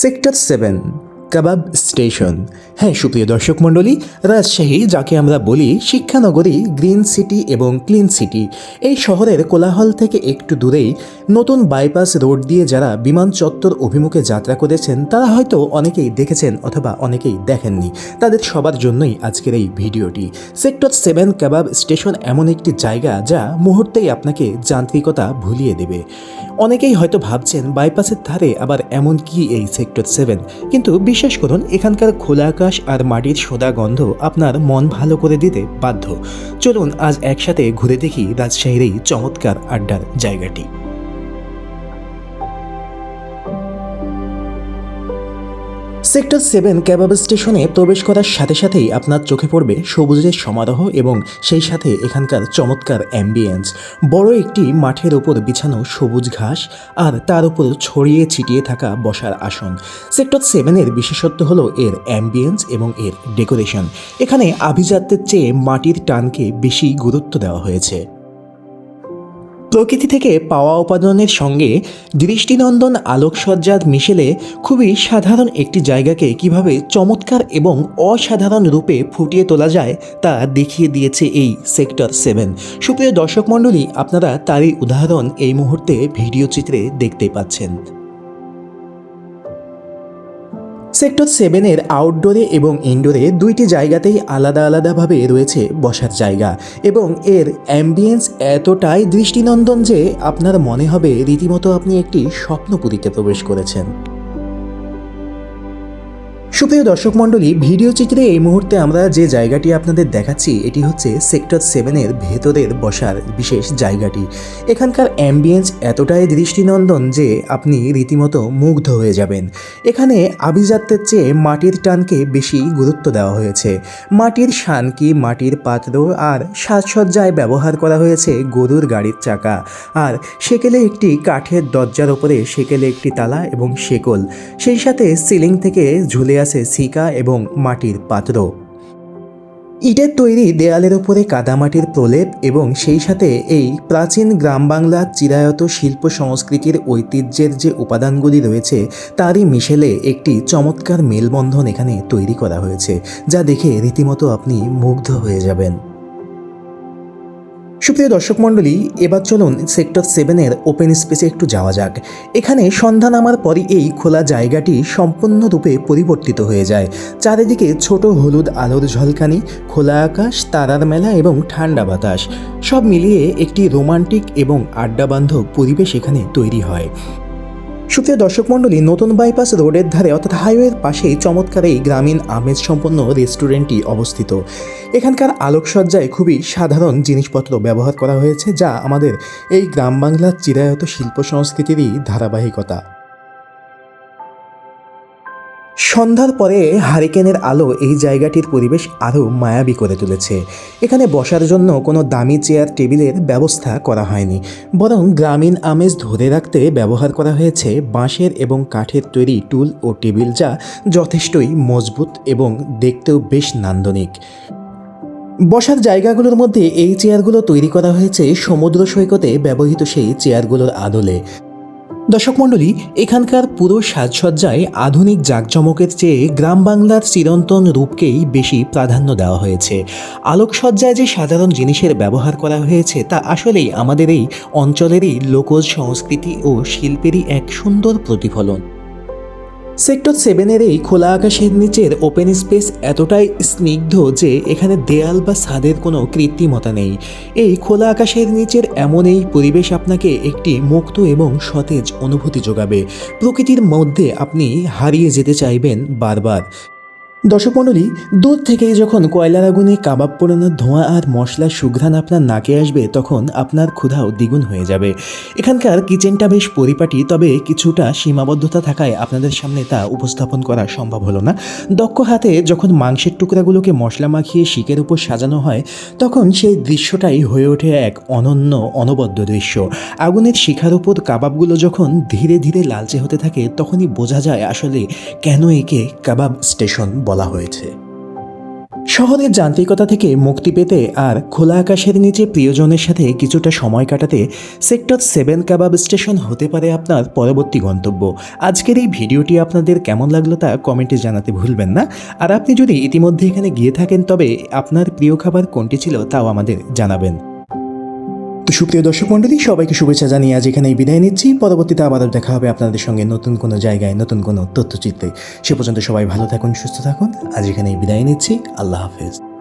Sector seven. কাবাব station. হ্যাঁ সুপ্রিয় দর্শক মণ্ডলী, রাজশাহী, যাকে আমরা বলি শিক্ষানগরী, গ্রিন সিটি এবং ক্লিন সিটি, এই শহরের কোলাহল থেকে একটু দূরেই নতুন বাইপাস রোড দিয়ে যারা বিমান চত্বর অভিমুখে যাত্রা করেছেন, তারা হয়তো অনেকেই দেখেছেন অথবা অনেকেই দেখেননি। তাদের সবার জন্যই আজকের এই ভিডিওটি। সেক্টর সেভেন কাবাব স্টেশন এমন একটি জায়গা যা মুহূর্তেই আপনাকে যান্ত্রিকতা ভুলিয়ে দেবে। অনেকেই হয়তো ভাবছেন, বাইপাসের ধারে আবার এমন কি এই সেক্টর সেভেন? কিন্তু বিশ্বাস করুন, এখানকার খোলা আকাশ আর মাটির সোদা গন্ধ আপনার মন ভালো করে দিতে বাধ্য। চলুন, আজ একসাথে ঘুরে দেখি রাজশাহীর এই চমৎকার আড্ডার জায়গাটি। সেক্টর সেভেন ক্যাবাব স্টেশনে প্রবেশ করার সাথে সাথেই আপনার চোখে পড়বে সবুজের সমারোহ এবং সেই সাথে এখানকার চমৎকার অ্যাম্বিয়েন্স বড় একটি মাঠের ওপর বিছানো সবুজ ঘাস আর তার উপর ছড়িয়ে ছিটিয়ে থাকা বসার আসন। সেক্টর সেভেনের বিশেষত্ব হলো এর অ্যাম্বিয়েন্স এবং এর ডেকোরেশন এখানে আভিজাত্যের চেয়ে মাটির টানকে বেশি গুরুত্ব দেওয়া হয়েছে। প্রকৃতি থেকে পাওয়া উপাদানের সঙ্গে দৃষ্টিনন্দন আলোকসজ্জার মিশেলে খুবই সাধারণ একটি জায়গাকে কীভাবে চমৎকার এবং অসাধারণ রূপে ফুটিয়ে তোলা যায় তা দেখিয়ে দিয়েছে এই সেক্টর সেভেন। সুপ্রিয় দর্শক মণ্ডলী, আপনারা তারই উদাহরণ এই মুহূর্তে ভিডিও চিত্রে দেখতে পাচ্ছেন। সেক্টর সেভেনের আউটডোরে এবং ইনডোরে দুইটি জায়গাতেই আলাদা আলাদাভাবে রয়েছে বসার জায়গা এবং এর অ্যাম্বিয়েন্স এতটাই দৃষ্টিনন্দন যে আপনার মনে হবে রীতিমতো আপনি একটি স্বপ্নপুরীতে প্রবেশ করেছেন। সুপ্রিয় দর্শক মণ্ডলী, ভিডিও চিত্রে এই মুহূর্তে আমরা যে জায়গাটি আপনাদের দেখাচ্ছি, এটি হচ্ছে সেক্টর সেভেনের ভেতরের বসার বিশেষ জায়গাটি। এখানকার অ্যাম্বিয়েন্স এতটাই দৃষ্টিনন্দন যে আপনি রীতিমতো মুগ্ধ হয়ে যাবেন। এখানে আভিজাত্যের চেয়ে মাটির টানকে বেশি গুরুত্ব দেওয়া হয়েছে। মাটির শানকি, মাটির পাত্র আর সাজসজ্জায় ব্যবহার করা হয়েছে গরুর গাড়ির চাকা। আর সেকেলে একটি কাঠের দরজার ওপরে সেকেলে একটি তালা এবং শেকল। সেই সাথে সিলিং থেকে ঝুলে আছে সিকা এবং মাটির পাত্র। ইটের তৈরি দেয়ালের ওপরে কাদামাটির প্রলেপ এবং সেই সাথে এই প্রাচীন গ্রাম বাংলার চিরায়ত শিল্প সংস্কৃতির ঐতিহ্যের যে উপাদানগুলি রয়েছে, তারই মিশেলে একটি চমৎকার মেলবন্ধন এখানে তৈরি করা হয়েছে, যা দেখে রীতিমতো আপনি মুগ্ধ হয়ে যাবেন। সুপ্রিয় দর্শক মণ্ডলী, এবার চলুন সেক্টর সেভেনের ওপেন স্পেসে একটু যাওয়া যাক। এখানে সন্ধান আমার পরই এই খোলা জায়গাটি সম্পূর্ণরূপে পরিবর্তিত হয়ে যায়। চারিদিকে ছোট হলুদ আলোর ঝলকানি, খোলা আকাশ, তারার মেলা এবং ঠান্ডা বাতাস। সব মিলিয়ে একটি রোমান্টিক এবং আড্ডাবান্ধব পরিবেশ এখানে তৈরি হয়। সুপ্রিয় দর্শক মণ্ডলী, নতুন বাইপাস রোডের ধারে অর্থাৎ হাইওয়ের পাশেই চমৎকার এই গ্রামীণ আমেজ সম্পন্ন রেস্টুরেন্টটি অবস্থিত। এখানকার আলোকসজ্জায় খুবই সাধারণ জিনিসপত্র ব্যবহার করা হয়েছে, যা আমাদের এই গ্রাম বাংলার চিরায়ত শিল্প সংস্কৃতিরই ধারাবাহিকতা। সন্ধ্যার পরে হারিকেনের আলো এই জায়গাটির পরিবেশ আরও মায়াবী করে তুলেছে। এখানে বসার জন্য কোনো দামি চেয়ার, টেবিলের ব্যবস্থা করা হয়নি। বরং গ্রামীণ আমেজ ধরে রাখতে ব্যবহার করা হয়েছে বাঁশের এবং কাঠের তৈরি টুল ও টেবিল যা যথেষ্টই মজবুত এবং দেখতেও বেশ নান্দনিক। বসার জায়গাগুলোর মধ্যে এই চেয়ারগুলো তৈরি করা হয়েছে সমুদ্র সৈকতে ব্যবহৃত সেই চেয়ারগুলোর আদলে। দর্শক মণ্ডলী, এখানকার পুরো সাজসজ্জায় আধুনিক জাঁকজমকের চেয়ে গ্রাম বাংলার চিরন্তন রূপকেই বেশি প্রাধান্য দেওয়া হয়েছে। আলোকসজ্জায় যে সাধারণ জিনিসের ব্যবহার করা হয়েছে, তা আসলেই আমাদের এই অঞ্চলেরই লোকজ সংস্কৃতি ও শিল্পেরই এক সুন্দর প্রতিফলন। সেক্টর সেভেনের এই খোলা আকাশের নিচের ওপেন স্পেস এতটাই স্নিগ্ধ যে এখানে দেয়াল বা ছাদের কোনো কৃত্রিমতা নেই। এই খোলা আকাশের নিচের এমন এই পরিবেশ আপনাকে একটি মুক্ত এবং সতেজ অনুভূতি যোগাবে। প্রকৃতির মধ্যে আপনি হারিয়ে যেতে চাইবেন বারবার। দর্শক মণ্ডলী দূর থেকেই যখন কয়লার আগুনে কাবাব পোড়ানোর ধোঁয়া আর মশলার সুঘ্রাণ আপনার নাকে আসবে, তখন আপনার ক্ষুধাও দ্বিগুণ হয়ে যাবে। এখানকার কিচেনটা বেশ পরিপাটি, তবে কিছুটা সীমাবদ্ধতা থাকায় আপনাদের সামনে তা উপস্থাপন করা সম্ভব হলো না। দক্ষ হাতে যখন মাংসের টুকরাগুলোকে মশলা মাখিয়ে শিকের উপর সাজানো হয়, তখন সেই দৃশ্যটাই হয়ে ওঠে এক অনন্য, অনবদ্য দৃশ্য। আগুনের শিখার উপর কাবাবগুলো যখন ধীরে ধীরে লালচে হতে থাকে, তখনই বোঝা যায় আসলে কেন একে কাবাব স্টেশন বলা হয়েছে। শহরের যান্ত্রিকতা থেকে মুক্তি পেতে আর খোলা আকাশের নিচে প্রিয়জনের সাথে কিছুটা সময় কাটাতে সেক্টর সেভেন কাবাব স্টেশন হতে পারে আপনার পরবর্তী গন্তব্য। আজকের এই ভিডিওটি আপনাদের কেমন লাগল তা কমেন্টে জানাতে ভুলবেন না। আর আপনি যদি ইতিমধ্যে এখানে গিয়ে থাকেন, তবে আপনার প্রিয় খাবার কোনটি ছিল তাও আমাদের জানাবেন। তো সুপ্রিয় দর্শক মণ্ডলী, সবাইকে শুভেচ্ছা জানিয়ে আজ এখানেই বিদায় নিচ্ছি। পরবর্তীতে আবার দেখা হবে আপনাদের সঙ্গে নতুন কোনো জায়গায়, নতুন কোনো তথ্যচিত্রে। সে পর্যন্ত সবাই ভালো থাকুন, সুস্থ থাকুন। আজ এখানেই বিদায় নিচ্ছি। আল্লাহ হাফেজ।